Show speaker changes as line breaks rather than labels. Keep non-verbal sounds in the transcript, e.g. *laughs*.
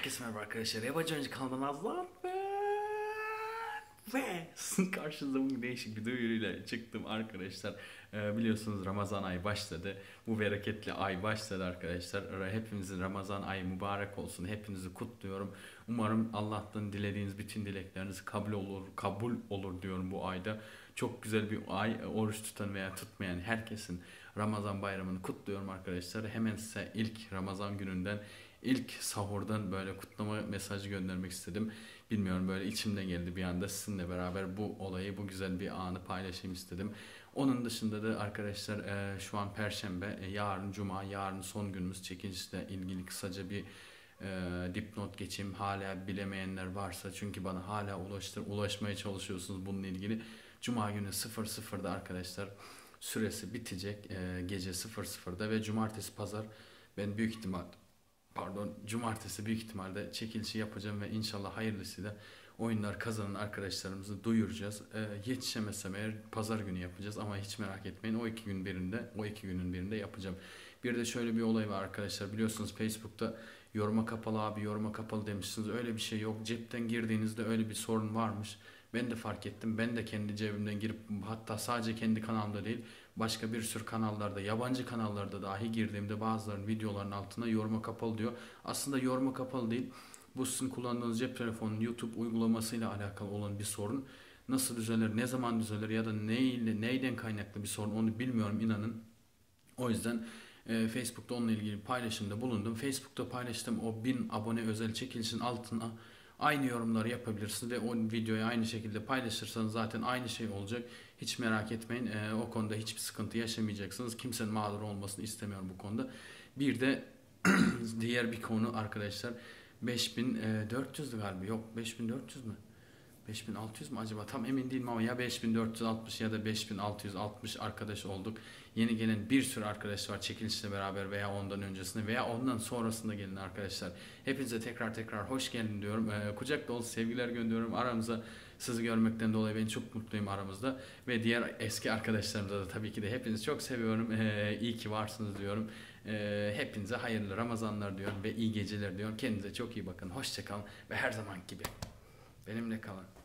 Herkese merhaba arkadaşlar. Yabancı Oyuncu kanalından Azlan ben. Ve sizin *laughs* karşınızda bugün değişik bir duyuruyla çıktım arkadaşlar. Ee, biliyorsunuz Ramazan ayı başladı. Bu bereketli ay başladı arkadaşlar. Hepinizin Ramazan ayı mübarek olsun. Hepinizi kutluyorum. Umarım Allah'tan dilediğiniz bütün dilekleriniz kabul olur, kabul olur diyorum bu ayda. Çok güzel bir ay. Oruç tutan veya tutmayan herkesin Ramazan bayramını kutluyorum arkadaşlar. Hemen size ilk Ramazan gününden ilk sahurdan böyle kutlama mesajı göndermek istedim. Bilmiyorum böyle içimden geldi bir anda sizinle beraber bu olayı, bu güzel bir anı paylaşayım istedim. Onun dışında da arkadaşlar e, şu an Perşembe, e, yarın Cuma, yarın son günümüz çekilişle ilgili kısaca bir e, dipnot geçeyim. Hala bilemeyenler varsa çünkü bana hala ulaştır, ulaşmaya çalışıyorsunuz bununla ilgili. Cuma günü 00'da arkadaşlar süresi bitecek e, gece 00'da ve cumartesi pazar ben büyük ihtimal pardon cumartesi büyük ihtimalle çekilişi yapacağım ve inşallah hayırlısıyla oyunlar kazanan arkadaşlarımızı duyuracağız. Ee, yetişemezsem eğer pazar günü yapacağız ama hiç merak etmeyin o iki gün birinde o iki günün birinde yapacağım. Bir de şöyle bir olay var arkadaşlar biliyorsunuz Facebook'ta yoruma kapalı abi yoruma kapalı demişsiniz öyle bir şey yok. Cepten girdiğinizde öyle bir sorun varmış. Ben de fark ettim. Ben de kendi cebimden girip hatta sadece kendi kanalımda değil başka bir sürü kanallarda yabancı kanallarda dahi girdiğimde bazılarının videoların altına yoruma kapalı diyor. Aslında yoruma kapalı değil. Bu sizin kullandığınız cep telefonunun YouTube uygulamasıyla alakalı olan bir sorun. Nasıl düzelir, ne zaman düzelir ya da neyle, neyden kaynaklı bir sorun onu bilmiyorum inanın. O yüzden e, Facebook'ta onunla ilgili paylaşımda bulundum. Facebook'ta paylaştım o 1000 abone özel çekilişin altına Aynı yorumları yapabilirsiniz ve o videoyu aynı şekilde paylaşırsanız zaten aynı şey olacak. Hiç merak etmeyin. E, o konuda hiçbir sıkıntı yaşamayacaksınız. Kimsenin mağdur olmasını istemiyorum bu konuda. Bir de *clears throat* diğer bir konu arkadaşlar 5400'dü galiba. Yok 5400 mü? 5600 mü acaba? Tam emin değilim ama ya 5460 ya da 5660 arkadaş olduk. Yeni gelen bir sürü arkadaş var çekilişle beraber veya ondan öncesinde veya ondan sonrasında gelin arkadaşlar. Hepinize tekrar tekrar hoş geldin diyorum. Ee, kucak dolu sevgiler gönderiyorum. Aramıza sizi görmekten dolayı ben çok mutluyum aramızda. Ve diğer eski arkadaşlarımıza da tabii ki de hepinizi çok seviyorum. Ee, iyi ki varsınız diyorum. Ee, hepinize hayırlı Ramazanlar diyorum ve iyi geceler diyorum. Kendinize çok iyi bakın. Hoşçakalın ve her zaman gibi benimle kalın.